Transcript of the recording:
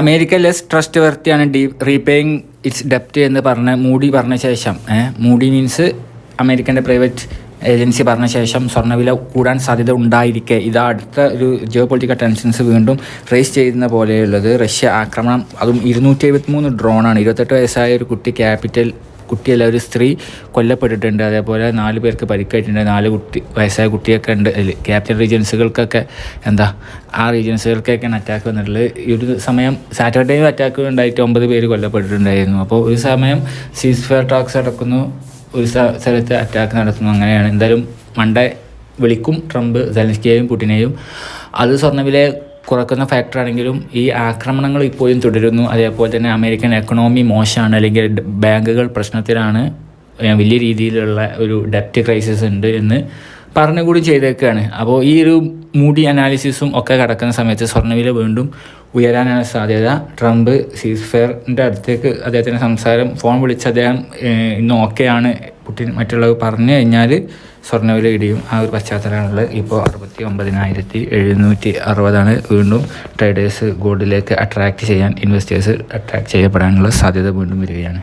America less trust വർത്തിയാണ് D repaying its ഡെപ്റ്റ് എന്ന് പറഞ്ഞ മൂഡി പറഞ്ഞ ശേഷം. മൂഡി മീൻസ് അമേരിക്കന്റെ പ്രൈവറ്റ് ഏജൻസി പറഞ്ഞ ശേഷം സ്വർണവില കൂടാൻ സാധ്യത ഉണ്ടായിരിക്കെ. ഇത് അടുത്ത ഒരു ജിയോ പൊളിറ്റിക്കൽ ടെൻഷൻസ് വീണ്ടും റേസ് ചെയ്യുന്ന പോലെയുള്ളത്. റഷ്യ ആക്രമണം അതും ഇരുന്നൂറ്റി എഴുപത്തിമൂന്ന് ഡ്രോണാണ് ഇരുപത്തെട്ട് വയസ്സായ ഒരു കുട്ടി ക്യാപിറ്റൽ കുട്ടിയല്ല ഒരു സ്ത്രീ കൊല്ലപ്പെട്ടിട്ടുണ്ട്. അതേപോലെ നാല് പേർക്ക് പരിക്കേറ്റിട്ടുണ്ട്. നാല് കുട്ടി വയസ്സായ കുട്ടിയൊക്കെ ഉണ്ട്. അതിൽ ക്യാപിറ്റൽ റീജൻസുകൾക്കൊക്കെ എന്താ ആ റീജൻസുകൾക്കൊക്കെയാണ് അറ്റാക്ക് വന്നിട്ടുള്ളത്. ഈ ഒരു സമയം സാറ്റർഡേയും അറ്റാക്ക് ഉണ്ടായിട്ട് ഒമ്പത് പേര് കൊല്ലപ്പെട്ടിട്ടുണ്ടായിരുന്നു. അപ്പോൾ ഒരു സമയം സീസ് ഫെയർ ടാക്സ് അടക്കുന്നു ഒരു സ്ഥ- സ്ഥലത്ത് അറ്റാക്ക് നടത്തുന്നു. അങ്ങനെയാണ്. എന്തായാലും മണ്ടേ വിളിക്കും ട്രംപ് സെലൻസ്കിയെയും പുടിനെയും. അത് സ്വർണവില കുറക്കുന്ന ഫാക്ടറാണെങ്കിലും ഈ ആക്രമണങ്ങൾ ഇപ്പോഴും തുടരുന്നു. അതേപോലെ തന്നെ അമേരിക്കൻ എക്കണോമി മോശമാണ്. അല്ലെങ്കിൽ ബാങ്കുകൾ പ്രശ്നത്തിലാണ്. വലിയ രീതിയിലുള്ള ഒരു ഡെപ്റ്റ് ക്രൈസിസ് ഉണ്ട് എന്ന് പറഞ്ഞുകൂടി ചെയ്തേക്കുകയാണ് അപ്പോൾ ഈ ഒരു മൂടി അനാലിസിസും ഒക്കെ കിടക്കുന്ന സമയത്ത് സ്വർണവില വീണ്ടും ഉയരാനാണ് സാധ്യത. ട്രംപ് സീസ് ഫെയറിന്റെ അടുത്തേക്ക് അദ്ദേഹത്തിന്റെ സംസാരം ഫോൺ വിളിച്ച് അദ്ദേഹം ഇന്ന് ഓക്കെയാണ് പുട്ടിൻ മറ്റുള്ളവർ പറഞ്ഞു കഴിഞ്ഞാൽ സ്വർണവില ഇടിയും. ആ ഒരു പശ്ചാത്തലമാണുള്ളത്. ഇപ്പോൾ അറുപത്തി ഒമ്പതിനായിരത്തി എഴുന്നൂറ്റി അറുപതാണ് വീണ്ടും ട്രേഡേഴ്സ് ഗോൾഡിലേക്ക് അട്രാക്റ്റ് ചെയ്യാൻ ഇൻവെസ്റ്റേഴ്സ് അട്രാക്റ്റ് ചെയ്യപ്പെടാനുള്ള സാധ്യത വീണ്ടും വരികയാണ്.